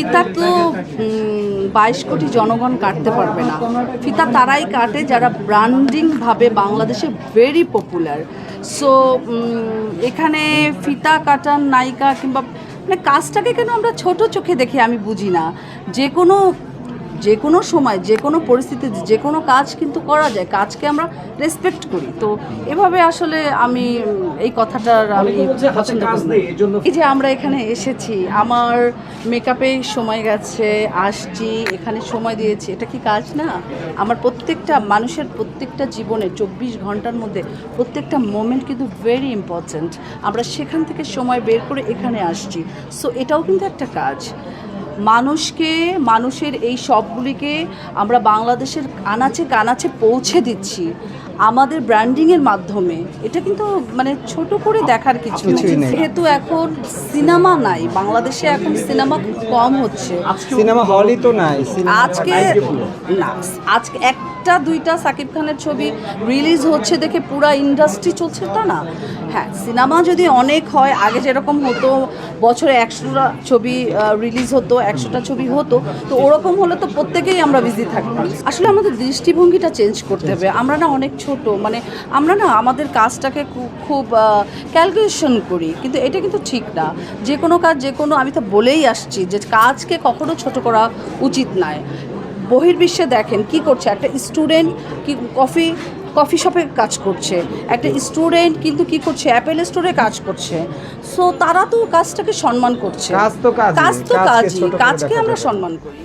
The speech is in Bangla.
ফিতা তো বাইশ কোটি জনগণ কাটতে পারবে না। ফিতা তারাই কাটে যারা ব্র্যান্ডিংভাবে বাংলাদেশে ভেরি পপুলার সো এখানে ফিতা কাটার নায়িকা কিংবা মানে কাজটাকে কেন আমরা ছোট চোখে দেখে আমি বুঝি না? যে কোনো যে কোনো সময় যে কোনো পরিস্থিতিতে যে কোনো কাজ কিন্তু করা যায় কাজকে আমরা রেসপেক্ট করি। তো এভাবে আসলে আমি এই কথাটার আমি পছন্দ করি এই যে আমরা এখানে এসেছি আমার মেকআপে সময় গেছে আসছি এখানে সময় দিয়েছি এটা কি কাজ না? আমার প্রত্যেকটা মানুষের প্রত্যেকটা জীবনে চব্বিশ ঘণ্টার মধ্যে প্রত্যেকটা মোমেন্ট কিন্তু ভেরি ইম্পর্ট্যান্ট আমরা সেখান থেকে সময় বের করে এখানে আসছি। সো এটাও কিন্তু একটা কাজ। মানুষকে মানুষের এই সবগুলিকে আমরা বাংলাদেশের আনাচে কানাচে পৌঁছে দিচ্ছি। আমাদের ব্র্যান্ডিংয়ের মাধ্যমে এটা কিন্তু মানে ছোট করে দেখার কিছু। যেহেতু এখন সিনেমা নাই বাংলাদেশে এখন সিনেমা খুব কম হচ্ছে। সিনেমা হলই তো নাই আজকে না আজকে একটা দুইটা সাকিব খানের ছবি রিলিজ হচ্ছে দেখে পুরা ইন্ডাস্ট্রি চলছে তা না। হ্যাঁ সিনেমা যদি অনেক হয় আগে যেরকম হতো বছরে একশোটা ছবি রিলিজ হতো একশোটা ছবি হতো তো ওরকম হলে তো প্রত্যেকেই আমরা বিজি থাকতাম। আসলে আমাদের দৃষ্টিভঙ্গিটা চেঞ্জ করতে হবে। আমরা না অনেক ছোট মানে আমরা না আমাদের কাজটাকে খুব ক্যালকুলেশন করি কিন্তু এটা কিন্তু ঠিক না। যে কোনো কাজ যে কোনো আমি তো বলেই আসছি যে কাজকে কখনো ছোট করা উচিত নয়। বহির্বিশ্বে দেখেন কি করছে একটা স্টুডেন্ট কি কফি কফি শপে কাজ করছে একটা স্টুডেন্ট কিন্তু কি করছে অ্যাপেল স্টোরে কাজ করছে। সো তারা তো কাজটাকে সম্মান করছে। কাজ তো কাজই, কাজ তো কাজকে কাজই কাজকে আমরা সম্মান করি।